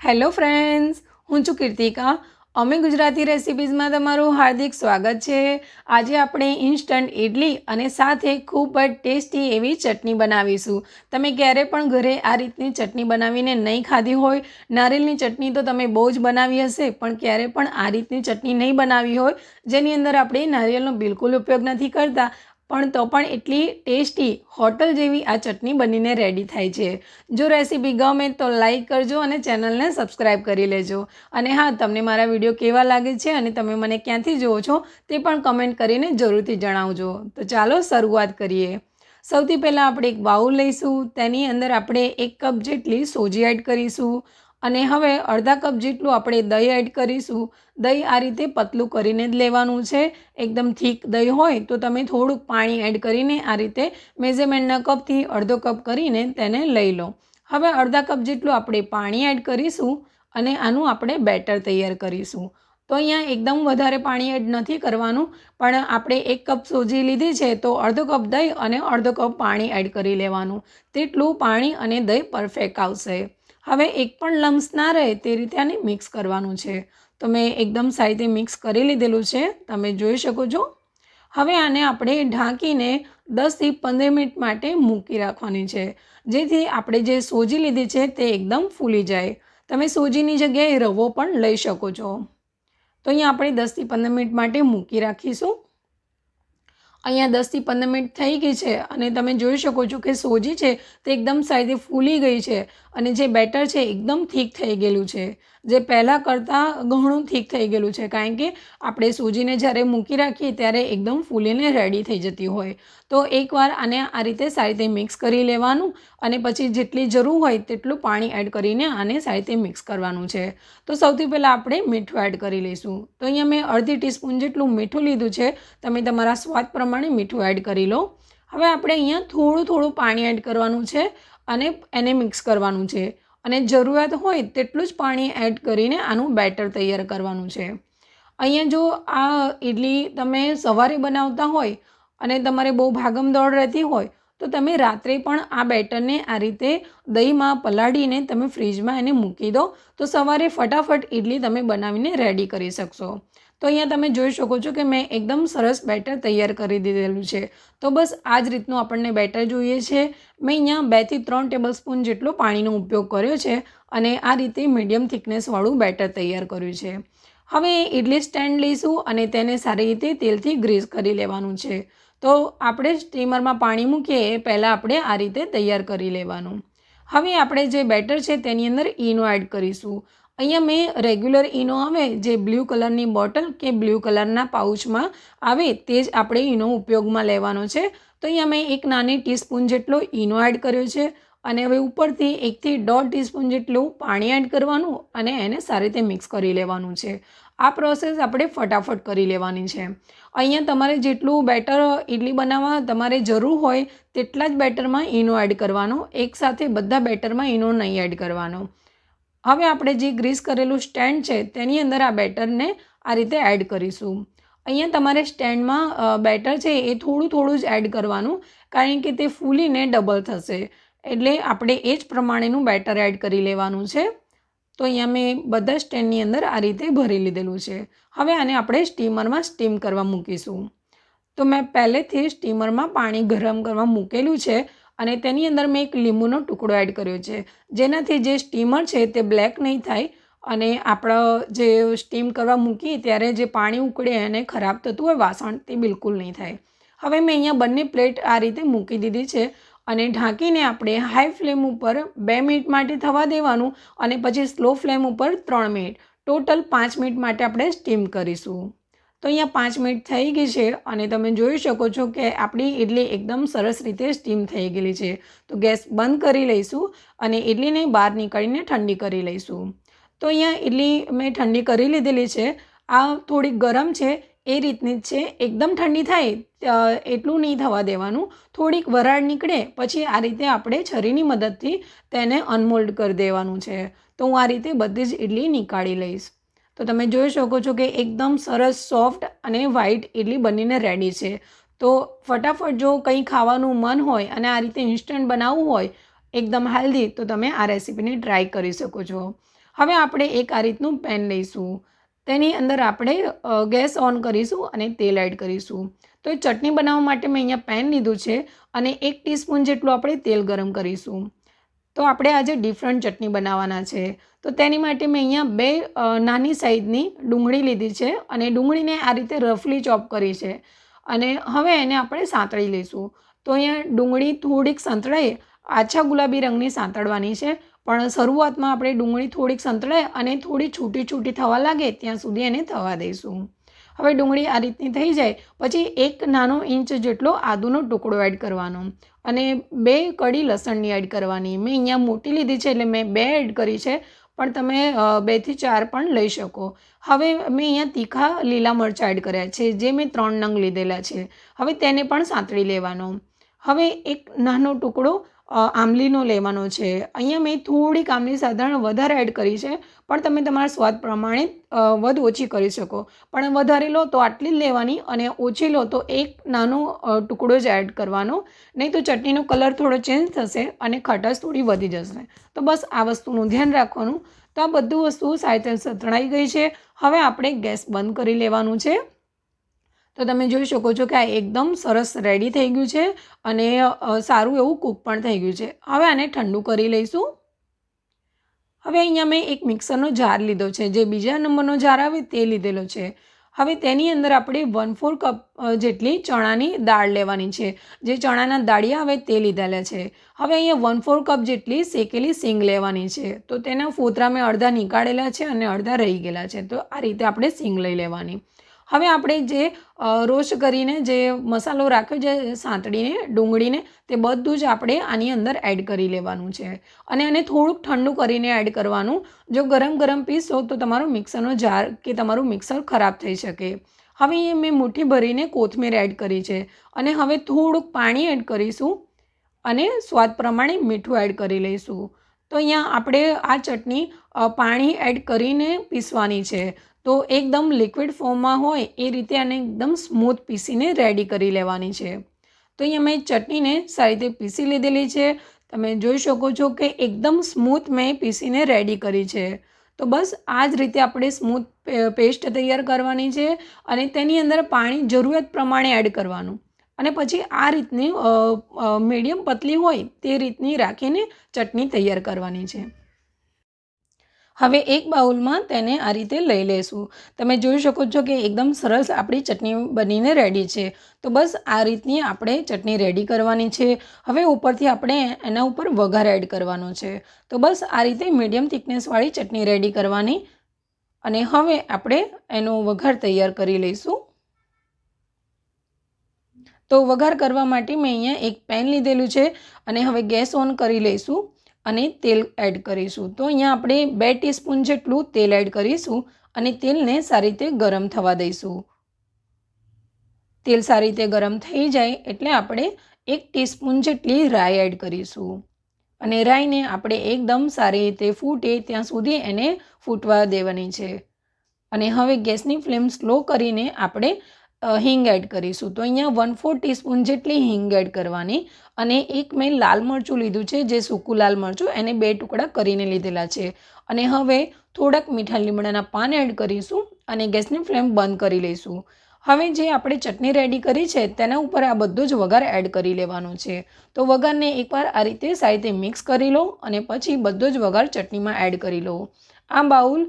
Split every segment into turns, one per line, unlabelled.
Hello friends હું છું કીર્તિકા. અમે ગુજરાતી રેસિપીઝમાં તમારું હાર્દિક સ્વાગત છે. આજે આપણે ઇન્સ્ટન્ટ ઇડલી અને સાથે ખૂબ જ ટેસ્ટી એવી ચટણી બનાવીશું. તમે ક્યારે પણ ઘરે આ રીતની ચટણી બનાવીને નહીં ખાધી હોય, નારિયેળની ચટણી તો તમે બહુ જ બનાવી હશે, પણ ક્યારે પણ આ રીતની ચટણી નહીં બનાવી હોય, જેની અંદર આપણે નારિયેળનો બિલકુલ ઉપયોગ નથી કરતા. પણ તો પણ એટલી ટેસ્ટી હોટલ જેવી આ ચટણી બનીને રેડી થાય છે. જો રેસીપી ગમે તો લાઈક કરજો અને ચેનલને સબસ્ક્રાઈબ કરી લેજો. અને હા, તમને મારા વીડિયો કેવા લાગે છે અને તમે મને ક્યાંથી જુઓ છો તે પણ કમેન્ટ કરીને જરૂરથી જણાવજો. તો ચાલો શરૂઆત કરીએ. સૌથી પહેલાં આપણે એક બાઉલ લઈશું. તેની અંદર આપણે એક કપ જેટલી સોજી એડ કરીશું. અને હવે અડધા કપ જેટલું આપણે દહીં એડ કરીશું. દહીં આ રીતે પતલું કરીને જ લેવાનું છે. એકદમ થીક દહીં હોય તો તમે થોડુંક પાણી એડ કરીને આ રીતે મેઝરમેન્ટના કપથી અડધો કપ કરીને તેને લઈ લો. હવે અડધા કપ જેટલું આપણે પાણી એડ કરીશું અને આનું આપણે બેટર તૈયાર કરીશું. તો અહીંયા એકદમ વધારે પાણી એડ નથી કરવાનું, પણ આપણે એક કપ સોજી લીધી છે તો અડધો કપ દહીં અને અડધો કપ પાણી એડ કરી લેવાનું. તેટલું પાણી અને દહીં પરફેક્ટ આવશે. હવે એક પણ લમ્સ ના રહે તે રીતે આને મિક્સ કરવાનું છે. તો મેં એકદમ સારી મિક્સ કરી લીધેલું છે. તમે જોઈ શકો છો. હવે આને આપણે ઢાંકીને દસથી પંદર મિનિટ માટે મૂકી રાખવાની છે. જેથી આપણે જે સોજી લીધી છે તે એકદમ ફૂલી જાય. તમે સોજીની જગ્યાએ રવો પણ લઈ શકો છો. તો અહીંયા આપણે દસથી પંદર મિનિટ માટે મૂકી રાખીશું. અહીંયા દસથી પંદર મિનિટ થઈ ગઈ છે અને તમે જોઈ શકો છો કે સોજી છે તે એકદમ સાઈઝે ફૂલી ગઈ છે અને જે બેટર છે એકદમ થીક થઈ ગયેલું છે. જે પહેલાં કરતાં ઘણું થીક થઈ ગયેલું છે. કારણ કે આપણે સૂજીને જ્યારે મૂકી રાખીએ ત્યારે એકદમ ફૂલીને રેડી થઈ જતી હોય. તો એકવાર આને આ રીતે સારી રીતે મિક્સ કરી લેવાનું અને પછી જેટલી જરૂર હોય તેટલું પાણી એડ કરીને આને સારી રીતે મિક્સ કરવાનું છે. તો સૌથી પહેલાં આપણે મીઠું એડ કરી લઈશું. તો અહીંયા મેં અડધી ટીસ્પૂન જેટલું મીઠું લીધું છે. તમે તમારા સ્વાદ પ્રમાણે મીઠું એડ કરી લો. હવે આપણે અહીંયા થોડું થોડું પાણી એડ કરવાનું છે અને એને મિક્સ કરવાનું છે. અને જરૂરિયાત હોય તેટલું જ પાણી એડ કરીને આનું બેટર તૈયાર કરવાનું છે. અહીંયા જો આ ઇડલી તમે સવારે બનાવતા હોય અને તમારે બહુ ભાગમદોડ રહેતી હોય તો તમે રાત્રે પણ આ બેટરને આ રીતે દહીંમાં પલાળીને તમે ફ્રીજમાં એને મૂકી દો. તો સવારે ફટાફટ ઇડલી તમે બનાવીને રેડી કરી શકશો. તો અહીંયા તમે જોઈ શકો છો કે મેં એકદમ સરસ બેટર તૈયાર કરી દીધેલું છે. તો બસ આ જ રીતનું આપણને બેટર જોઈએ છે. મેં અહીંયા બેથી ત્રણ ટેબલ સ્પૂન જેટલો પાણીનો ઉપયોગ કર્યો છે અને આ રીતે મીડિયમ થિકનેસવાળું બેટર તૈયાર કર્યું છે. હવે ઇડલી સ્ટેન્ડ લઈશું અને તેને સારી રીતે તેલથી ગ્રીસ કરી લેવાનું છે. તો આપણે સ્ટીમરમાં પાણી મૂકીએ એ પહેલાં આપણે આ રીતે તૈયાર કરી લેવાનું. હવે આપણે જે બેટર છે તેની અંદર ઈનો એડ કરીશું. અહીંયા મેં રેગ્યુલર ઈનો આવે જે બ્લુ કલરની બોટલ કે બ્લુ કલરના પાઉચમાં આવે તે જ આપણે ઈનો ઉપયોગમાં લેવાનો છે. તો અહીંયા મેં એક નાની ટીસ્પૂન જેટલો ઈનો એડ કર્યો છે અને હવે ઉપરથી એકથી દોઢ ટીસ્પૂન જેટલું પાણી એડ કરવાનું અને એને સારી રીતે મિક્સ કરી લેવાનું છે. આ પ્રોસેસ આપણે ફટાફટ કરી લેવાની છે. અહીંયા તમારે જેટલું બેટર ઇડલી બનાવવા તમારે જરૂર હોય તેટલા જ બેટરમાં ઈનો એડ કરવાનો એકસાથે બધા બેટરમાં ઈનો નહીં એડ કરવાનો. હવે આપણે જે ગ્રીસ કરેલું સ્ટેન્ડ છે તેની અંદર આ બેટરને આ રીતે એડ કરીશું. અહીંયા તમારે સ્ટેન્ડમાં બેટર છે એ થોડું થોડું જ એડ કરવાનું, કારણ કે તે ફૂલીને ડબલ થશે. એટલે આપણે એ જ પ્રમાણેનું બેટર એડ કરી લેવાનું છે. તો અહીંયા મેં બધા સ્ટેન્ડની અંદર આ રીતે ભરી લીધેલું છે. હવે આને આપણે સ્ટીમરમાં સ્ટીમ કરવા મૂકીશું. તો મેં પહેલેથી સ્ટીમરમાં પાણી ગરમ કરવા મૂકેલું છે અને તેની અંદર મેં એક લીંબુનો ટુકડો એડ કર્યો છે. જેનાથી જે સ્ટીમર છે તે બ્લેક નહીં થાય અને આપણો જે સ્ટીમ કરવા મૂકીએ ત્યારે જે પાણી ઉકળે અને ખરાબ થતું હોય વાસણ તે બિલકુલ નહીં થાય. હવે મેં અહીંયા બંને પ્લેટ આ રીતે મૂકી દીધી છે. અને ઢાંકીને આપણે હાઈ ફ્લેમ ઉપર બે મિનિટ માટે થવા દેવાનું અને પછી સ્લો ફ્લેમ ઉપર ત્રણ મિનિટ. ટોટલ પાંચ મિનિટ માટે આપણે સ્ટીમ કરીશું. તો અહીંયા પાંચ મિનિટ થઈ ગઈ છે અને તમે જોઈ શકો છો કે આપણી ઇડલી એકદમ સરસ રીતે સ્ટીમ થઈ ગયેલી છે. તો ગેસ બંધ કરી લઈશું અને ઇડલીને બહાર નીકળીને ઠંડી કરી લઈશું. તો અહીંયા ઇડલી મેં ઠંડી કરી લીધેલી છે. આ થોડીક ગરમ છે એ રીતની જ છે. એકદમ ઠંડી થાય એટલું નહીં થવા દેવાનું. થોડીક વરાળ નીકળે, પછી આ રીતે આપણે છરીની મદદથી તેને અનમોલ્ડ કરી દેવાનું છે. તો હું આ રીતે બધી જ ઇડલી નીકાળી લઈશ. તો તમે જોઈ શકો છો કે એકદમ સરસ, સોફ્ટ અને વ્હાઈટ ઇડલી બનીને રેડી છે. તો ફટાફટ જો કંઈ ખાવાનું મન હોય અને આ રીતે ઇન્સ્ટન્ટ બનાવવું હોય, એકદમ હેલ્ધી, તો તમે આ રેસીપીને ટ્રાય કરી શકો છો. હવે આપણે એક આ રીતનું પેન લઈશું. તેની અંદર આપણે ગેસ ઓન કરીશું અને તેલ એડ કરીશું. તો એ ચટણી બનાવવા માટે મેં અહીંયા પેન લીધું છે અને એક ટીસ્પૂન જેટલું આપણે તેલ ગરમ કરીશું. તો આપણે આજે ડિફરન્ટ ચટણી બનાવવાના છે. તો તેની માટે મેં અહીંયા બે નાની સાઈઝની ડુંગળી લીધી છે અને ડુંગળીને આ રીતે રફલી ચોપ કરી છે. અને હવે એને આપણે સાંતળી લઈશું. તો અહીંયા ડુંગળી થોડીક સંતળાય, આછા ગુલાબી રંગની સાંતળવાની છે. પણ શરૂઆતમાં આપણે ડુંગળી થોડીક સંતળાય અને થોડી છૂટી છૂટી થવા લાગે ત્યાં સુધી એને થવા દઈશું. હવે ડુંગળી આ રીતની થઈ જાય, પછી એક નાનો ઇંચ જેટલો આદુનો ટુકડો એડ કરવાનો અને બે કડી લસણની એડ કરવાની. મેં અહીંયા મોટી લીધી છે એટલે મેં બે એડ કરી છે, પણ તમે બેથી ચાર પણ લઈ શકો. હવે મેં અહીંયા તીખા લીલા મરચાં એડ કર્યા છે, જે મેં ત્રણ નંગ લીધેલા છે. હવે તેને પણ સાંતળી લેવાનો. હવે એક નાનો ટુકડો આંબલીનો લેવાનો છે. અહીંયા મેં થોડીક આંબલી સાધારણ વધારે એડ કરી છે, પણ તમે તમારા સ્વાદ પ્રમાણે વધુ ઓછી કરી શકો. પણ વધારે લો તો આટલી જ લેવાની અને ઓછી લો તો એક નાનો ટુકડો જ એડ કરવાનો. નહીં તો ચટણીનો કલર થોડો ચેન્જ થશે અને ખટાશ થોડી વધી જશે. તો બસ આ વસ્તુનું ધ્યાન રાખવાનું. તો આ બધું વસ્તુ સારી રીતે ગઈ છે. હવે આપણે ગેસ બંધ કરી લેવાનું છે. તો તમે જોઈ શકો છો કે આ એકદમ સરસ રેડી થઈ ગયું છે અને સારું એવું કૂક પણ થઈ ગયું છે. હવે આને ઠંડુ કરી લઈશું. હવે અહીંયા મેં એક મિક્સરનો જાર લીધો છે. જે બીજા નંબરનો જાર આવે તે લીધેલો છે. હવે તેની અંદર આપણે વન ફોર કપ જેટલી ચણાની દાળ લેવાની છે. જે ચણાના દાળિયા આવે તે લીધેલા છે. હવે અહીંયા વન ફોર કપ જેટલી શેકેલી સિંગ લેવાની છે. તો તેના ફોતરા મેં અડધા નીકાળેલા છે અને અડધા રહી ગયેલા છે. તો આ રીતે આપણે સિંગ લઈ લેવાની. હવે આપણે જે રોસ્ટ કરીને જે મસાલો રાખ્યો છે સાંતળીને, ડુંગળીને, તે બધું જ આપણે આની અંદર એડ કરી લેવાનું છે. અને આને થોડુંક ઠંડુ કરીને એડ કરવાનું. જો ગરમ ગરમ પીસો તો તમારો મિક્સરનો જાર કે તમારું મિક્સર ખરાબ થઈ શકે. હવે એ મેં મુઠ્ઠી ભરીને કોથમીર એડ કરી છે. અને હવે થોડુંક પાણી એડ કરીશું અને સ્વાદ પ્રમાણે મીઠું એડ કરી લઈશું. તો અહીંયા આપણે આ ચટણી પાણી એડ કરીને પીસવાની છે. તો એકદમ લિક્વિડ ફોર્મમાં હોય એ રીતે આને એકદમ સ્મૂથ પીસીને રેડી કરી લેવાની છે. તો અહીંયા મેં ચટણીને સારી રીતે પીસી લીધેલી છે. તમે જોઈ શકો છો કે એકદમ સ્મૂથ મેં પીસીને રેડી કરી છે. તો બસ આ જ રીતે આપણે સ્મૂથ પેસ્ટ તૈયાર કરવાની છે અને તેની અંદર પાણી જરૂરિયાત પ્રમાણે એડ કરવાનું. અને પછી આ રીતની મીડિયમ પતલી હોય તે રીતની રાખીને ચટણી તૈયાર કરવાની છે. હવે એક બાઉલમાં તેને આ રીતે લઈ લેશું. તમે જોઈ શકો છો કે એકદમ સરસ આપણી ચટણી બનીને રેડી છે. તો બસ આ રીતની આપણે ચટણી રેડી કરવાની છે. હવે ઉપરથી આપણે એના ઉપર વઘાર એડ કરવાનો છે. તો બસ આ રીતે મીડિયમ થિકનેસવાળી ચટણી રેડી કરવાની. અને હવે આપણે એનો વઘાર તૈયાર કરી લઈશું. તો વઘાર કરવા માટે મેં અહીંયા એક પેન લીધેલું છે. અને હવે ગેસ ઓન કરી લઈશું. અને તેલ એડ કરીશું. તો અહીંયા આપણે બે ટીસ્પૂન જેટલું તેલ એડ કરીશું અને તેલને સારી રીતે ગરમ થવા દઈશું. તેલ સારી રીતે ગરમ થઈ જાય એટલે આપણે એક ટીસ્પૂન જેટલી રાઈ એડ કરીશું. અને રાઈને આપણે એકદમ સારી રીતે ફૂટે ત્યાં સુધી એને ફૂટવા દેવાની છે. અને હવે ગેસની ફ્લેમ સ્લો કરીને આપણે હિંગ એડ કરીશું. તો અહીંયા વન ફોર ટીસ્પૂન જેટલી હિંગ એડ કરવાની અને એક મેં લાલ મરચું લીધું છે, જે સૂકું લાલ મરચું, એને બે ટુકડા કરીને લીધેલા છે. અને હવે થોડાક મીઠા લીમડાના પાન એડ કરીશું અને ગેસની ફ્લેમ બંધ કરી લઈશું. હવે જે આપણે ચટણી રેડી કરી છે, તેના ઉપર આ બધો જ વઘાર એડ કરી લેવાનો છે. તો વઘારને એકવાર આ રીતે સારી રીતે મિક્સ કરી લો અને પછી બધો જ વઘાર ચટણીમાં એડ કરી લો. આ બાઉલ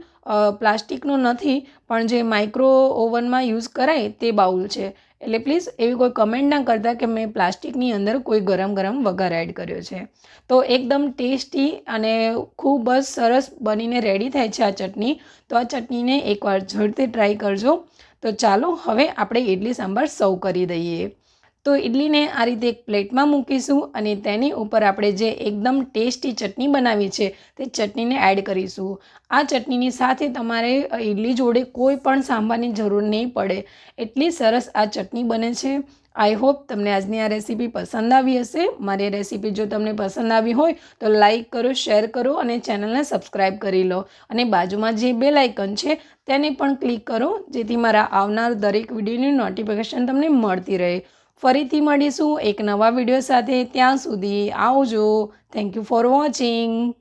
પ્લાસ્ટિકનું નથી, પણ જે માઇક્રો ઓવનમાં યુઝ કરાય તે બાઉલ છે. એટલે પ્લીઝ એવી કોઈ કમેન્ટ ના કરતા કે મેં પ્લાસ્ટિકની અંદર કોઈ ગરમ ગરમ વઘાર એડ કર્યો છે. તો એકદમ ટેસ્ટી અને ખૂબ જ સરસ બનીને રેડી થાય છે આ ચટણી. તો આ ચટણીને એકવાર ઝડપથી ટ્રાય કરજો. તો ચાલો, હવે આપણે ઇડલી સાંભાર સર્વ કરી દઈએ. તો ઇડલીને આ રીતે એક પ્લેટમાં મૂકીશું અને તેની ઉપર આપણે જે એકદમ ટેસ્ટી ચટણી બનાવી છે તે ચટણીને એડ કરીશું. આ ચટણીની સાથે તમારે ઇડલી જોડે કોઈ પણ સાંભારની જરૂર નહીં પડે. એટલી સરસ આ ચટણી બને છે. આઈ હોપ તમને આજની આ રેસીપી પસંદ આવી હશે. મારી રેસીપી જો તમને પસંદ આવી હોય તો લાઈક કરો, શેર કરો અને ચેનલને સબસ્ક્રાઈબ કરી લો. અને બાજુમાં જે બે લાઇકન છે તેને પણ ક્લિક કરો જેથી મારા આવનાર દરેક વિડીયોની નોટિફિકેશન તમને મળતી રહે. ફરીથી મળીશું એક નવા વીડિયો સાથે ત્યાં સુધી આવજો. Thank you for watching